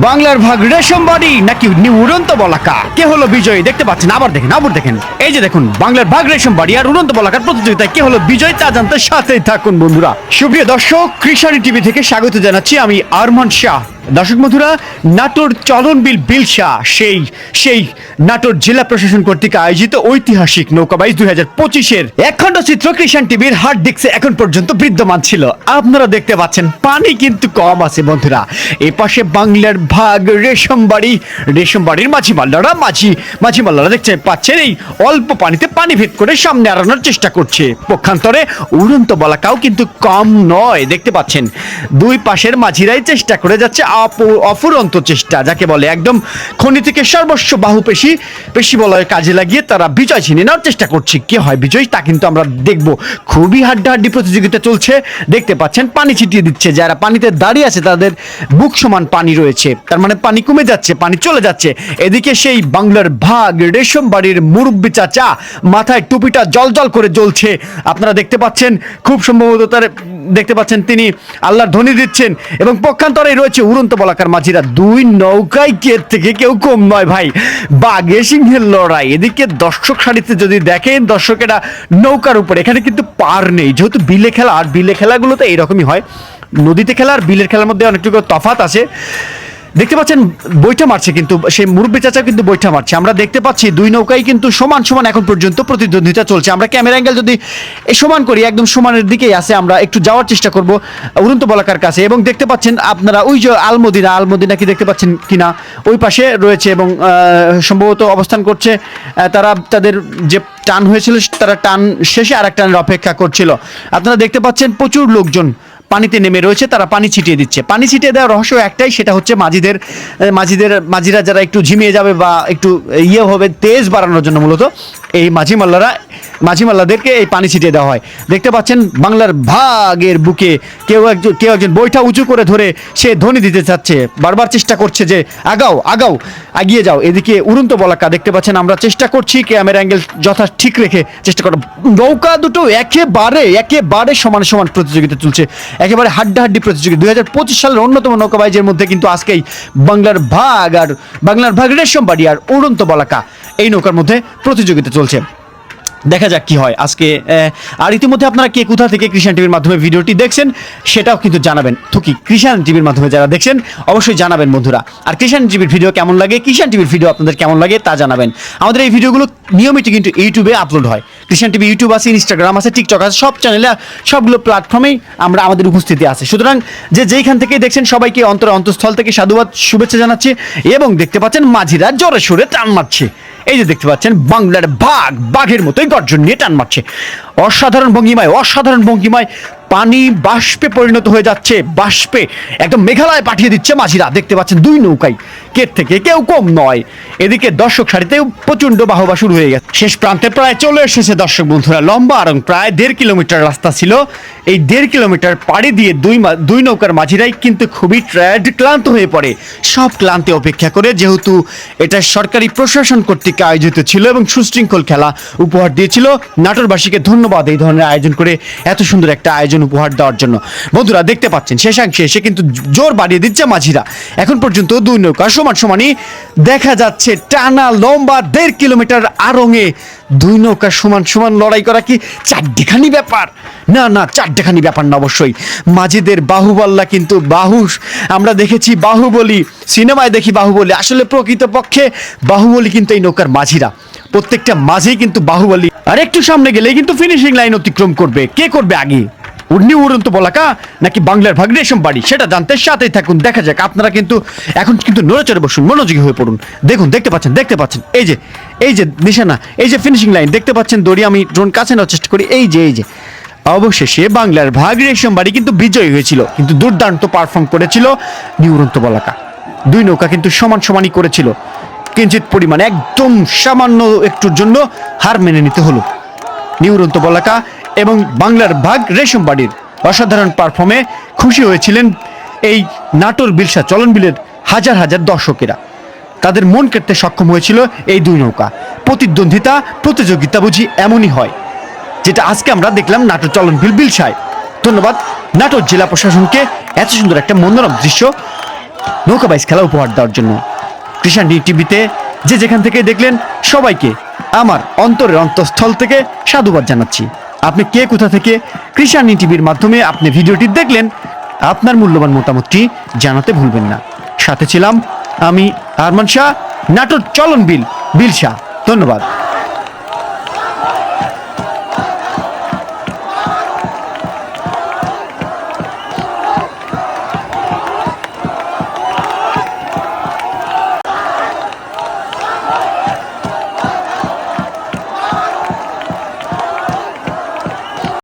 বাংলার ভাগ রেশম বাড়ি নাকি উড়ন্ত বলাকা? কে হলো বিজয়ী? দেখতে পাচ্ছেন, আবার দেখেন আবার দেখেন। এই যে দেখুন, বাংলার ভাগ রেশম বাড়ি আর উড়ন্ত বলাকার প্রতিযোগিতায় কে হলো বিজয় তা জানতে সাথেই থাকুন বন্ধুরা। সুপ্রিয় দর্শক কৃষাণী টিভি থেকে স্বাগত জানাচ্ছি আমি আরমান শাহ। দর্শক বন্ধুরা, নাটোর চলনবিল বিলসা সেই সেই নাটোর জেলা প্রশাসন কর্তৃক আয়োজিত ঐতিহাসিক নৌকাবাইজ দুই হাজার পঁচিশের একখণ্ড চিত্র কৃষাণ টিভির হার্ড ডিস্কে এখন পর্যন্ত বিদ্যমান ছিল। আপনারা দেখতে পাচ্ছেন, পানি কিন্তু কম আছে বন্ধুরা। এ পাশে বাংলার ভাগ রেশম বাড়ি রেশম বাড়ির মাঝি মাল্লারা মাঝি মাঝি মাল্লারা দেখতে পাচ্ছেন, এই অল্প পানিতে পানি ভেদ করে সামনে আড়ানোর চেষ্টা করছে। পক্ষান্তরে উড়ন্ত বলাকাও কিন্তু কম নয়, দেখতে পাচ্ছেন। দুই পাশের মাঝিরাই চেষ্টা করে যাচ্ছে অফুরন্ত চেষ্টা, যাকে বলে একদম খনি থেকে সর্বস্ব বাহু পেশি পেশি বলয়ের কাজে লাগিয়ে তারা বিজয় ছিনিয়ে নেওয়ার চেষ্টা করছে। কে হয় বিজয় তা কিন্তু আমরা দেখব। খুবই হাড্ডাহাড্ডি প্রতিযোগিতা চলছে। দেখতে পাচ্ছেন, পানি ছিটিয়ে দিচ্ছে। যারা পানিতে দাঁড়িয়ে আছে, তাদের বুক সমান পানি রয়েছে। তার মানে পানি কমে যাচ্ছে, পানি চলে যাচ্ছে। এদিকে সেই বাংলার ভাগ, রেশম বাড়ির মুরব্বি চাচা, মাথায় টুপিটা জল জল করে জ্বলছে। আপনারা দেখতে পাচ্ছেন, খুব সম্ভবত তার, দেখতে পাচ্ছেন তিনি আল্লাহর ধ্বনি দিচ্ছেন এবং পক্ষান্তরে রয়েছে উড়ন্ত বলাকার মাঝিরা দুই নৌকায় কে থেকে কেউ কম নয় ভাই। বাঘে, সিংহের লড়াই। এদিকে দর্শক সারিতে যদি দেখেন, দর্শকেরা নৌকার উপরে, এখানে কিন্তু পার নেই। যেহেতু বিলে খেলা, আর বিলে খেলাগুলো তো এইরকমই হয়। নদীতে খেলা আর বিলের খেলার মধ্যে অনেকটুকু তফাত আছে। দেখতে পাচ্ছেন, বৈঠা মারছে কিন্তু, সেই মুরব্বী চাচা কিন্তু বৈঠা মারছে। আমরা দেখতে পাচ্ছি, দুই নৌকাই কিন্তু সমান সমান এখন পর্যন্ত প্রতিদ্বন্দ্বিতা চলছে। আমরা ক্যামেরা অ্যাঙ্গেল যদি সমান করি, একদম সমানের দিকেই আছে, আমরা একটু যাওয়ার চেষ্টা করব উড়ন্ত বলাকার কাছে। এবং দেখতে পাচ্ছেন, আপনারা ওই যে আলমদিনা আলমদিনা কি দেখতে পাচ্ছেন কিনা, ওই পাশে রয়েছে এবং সম্ভবত অবস্থান করছে তারা তাদের যে টান হয়েছিল, তারা টান শেষে আর এক টানের অপেক্ষা করছিল। আপনারা দেখতে পাচ্ছেন, প্রচুর লোকজন পানিতে নেমে রয়েছে, তারা পানি ছিটিয়ে দিচ্ছে। পানি ছিটিয়ে দেওয়ার রহস্য একটাই, সেটা হচ্ছে মাঝিদের মাঝিদের, মাঝিরা যারা একটু ঝিমিয়ে যাবে বা একটু ইয়ে হবে, তেজ বাড়ানোর জন্য মূলত এই মাঝি মাল্লারা মাঝি মাল্লাদেরকে এই পানি ছিটিয়ে দেওয়া হয়। দেখতে পাচ্ছেন বাংলার ভাগের বুকে কেউ একজন কেউ একজন বইটা উঁচু করে ধরে সে ধ্বনি দিতে চাচ্ছে। বারবার চেষ্টা করছে যে, আগাও আগাও আগিয়ে যাও, এদিকে উড়ন্ত বলাকা। দেখতে পাচ্ছেন আমরা চেষ্টা করছি, ক্যামেরা অ্যাঙ্গেল যথা ঠিক রেখে চেষ্টা করো নৌকা দুটো একেবারে একেবারে সমান সমান প্রতিযোগিতা চলছে। একেবারে হাড্ডাহাড্ডি প্রতিযোগিতা দুই হাজার পঁচিশ সালের অন্যতম নৌকাবাইজের মধ্যে কিন্তু আজকেই বাংলার ভাগ আর বাংলার ভাগ রেশম বাড়ি আর উড়ন্ত বলাকা এই নৌকার মধ্যে প্রতিযোগিতা চলছে। দেখা যাক কি হয় আজকে। আর ইতিমধ্যে আপনারা কে কোথা থেকে কৃষাণ টিভির মাধ্যমে ভিডিওটি দেখছেন সেটাও কিন্তু জানাবেন। থুকি, কৃষাণ টিভির মাধ্যমে যারা দেখছেন, অবশ্যই জানাবেন বন্ধুরা। আর কৃষাণ টিভির ভিডিও কেমন লাগে, কৃষাণ টিভির ভিডিও আপনাদের কেমন লাগে তা জানাবেন। আমাদের এই ভিডিওগুলো নিয়মিত কিন্তু ইউটিউবে আপলোড হয়। কৃষাণ টিভি ইউটিউব আছে ইনস্টাগ্রাম আছে টিকটক আছে, সব চ্যানেলে সবগুলো প্ল্যাটফর্মেই আমরা আমাদের উপস্থিতি আছে। সুতরাং যে যেইখান থেকেই দেখছেন সবাইকে অন্তর অন্তঃস্থল থেকে সাধুবাদ, শুভেচ্ছা জানাচ্ছি এবং দেখতে পাচ্ছেন মাঝিরা জোরে সোরে টান মারছে। এই যে দেখতে পাচ্ছেন, বাংলার বাঘ, বাঘের মতোই গর্জন নিয়ে টান মারছে। অসাধারণ ভঙ্গিমায় অসাধারণ ভঙ্গিমায় পানি বাষ্পে পরিণত হয়ে যাচ্ছে। বাষ্পে একদম মেঘালয় পাঠিয়ে দিচ্ছে মাঝিরা। দেখতে পাচ্ছেন দুই নৌকায় কের থেকে কেউ কম নয়। এদিকে দর্শক সারিতেও প্রচণ্ড বাহবা শুরু হয়ে গেছে। শেষ প্রান্তে প্রায় চলে এসেছে দর্শক বন্ধুরা। লম্বা এবং প্রায় দেড় কিলোমিটার রাস্তা ছিল। এই দেড় কিলোমিটার পাড়ি দিয়ে দুই দুই নৌকার মাঝিরাই কিন্তু খুবই ট্র্যাড, ক্লান্ত হয়ে পড়ে। সব ক্লান্তি অপেক্ষা করে যেহেতু এটা সরকারি প্রশাসন কর্তৃক আয়োজিত ছিল এবং সুশৃঙ্খল খেলা উপহার দিয়েছিল, নাটোরবাসীকে ধন্যবাদ এই ধরনের আয়োজন করে এত সুন্দর একটা আয়োজন উপহার দেওয়ার জন্য। বন্ধুরা, দেখতে পাচ্ছেন শেষাংশে এসে কিন্তু জোর বাড়িয়ে দিচ্ছে মাঝিরা। এখন পর্যন্ত দুই নৌকা সমান সমানই দেখা যাচ্ছে, টানা লম্বা দেড় কিলোমিটার আরঙে দুই নৌকা সমান সমান লড়াই করা কি চারটিখানি ব্যাপার? না না চারটেখানি ব্যাপার না অবশ্যই। মাঝিদের বাহুবল্লা কিন্তু বাহু, আমরা দেখেছি বাহুবলী, সিনেমায় দেখি বাহুবলী। আসলে প্রকৃতপক্ষে বাহুবলী কিন্তু এই নৌকার মাঝিরা। প্রত্যেকটা মাঝেই কিন্তু বাহুবলী। আর একটু সামনে গেলে কিন্তু ফিনিশিং লাইন অতিক্রম করবে। কে করবে আগে? উর্নি উড়ন্ত বলাকা নাকি বাংলার ভাগ রেশম বাড়ি? সেটা জানতে সাথেই থাকুন। দেখা যাক, আপনারা কিন্তু এখন কিন্তু নড়েচড়ে বসুন, মনোযোগী হয়ে পড়ুন। দেখুন, দেখতে পাচ্ছেন দেখতে পাচ্ছেন। এই যে এই যে নিশানা, এই যে ফিনিশিং লাইন দেখতে পাচ্ছেন দড়ি, আমি ড্রোন কাছে নেওয়ার চেষ্টা করি। এই যে এই যে, অবশেষে বাংলার ভাগ রেশম বাড়ি কিন্তু বিজয়ী হয়েছিল, কিন্তু দুর্দান্ত পারফর্ম করেছিল নিউরন্ত বলাকা। দুই নৌকা কিন্তু সমান সমানই করেছিল। কিঞ্চিত পরিমাণে, একদম সামান্য একটুর জন্য হার মেনে নিতে হলো। নিউরন্ত বলাকা এবং বাংলার ভাগ রেশম বাড়ির অসাধারণ পারফর্মে খুশি হয়েছিলেন এই নাটোর বিলসা চলন বিলের হাজার হাজার দর্শকেরা। তাদের মন কাটতে সক্ষম হয়েছিল এই দুই নৌকা। প্রতিদ্বন্দ্বিতা, প্রতিযোগিতা বুঝি এমনই হয়, যেটা আজকে আমরা দেখলাম নাটোর চলন বিল বিলসায়। ধন্যবাদ, নাটোর জেলা প্রশাসনকে এত সুন্দর একটা মনোরম দৃশ্য, নৌকা বাইস খেলা উপহার দেওয়ার জন্য। কৃষাণ টিভিতে যে যেখান থেকে দেখলেন সবাইকে আমার অন্তরের অন্তঃস্থল থেকে সাধুবাদ জানাচ্ছি। আপনি কে, কোথা থেকে? কৃষাণী টিভির মাধ্যমে আপনি ভিডিওটি দেখলেন। আপনার মূল্যবান মতামতটি জানাতে ভুলবেন না। সাথে ছিলাম আমি আরমান শাহ। নাটোর চলন বিল বিল শাহ। ধন্যবাদ।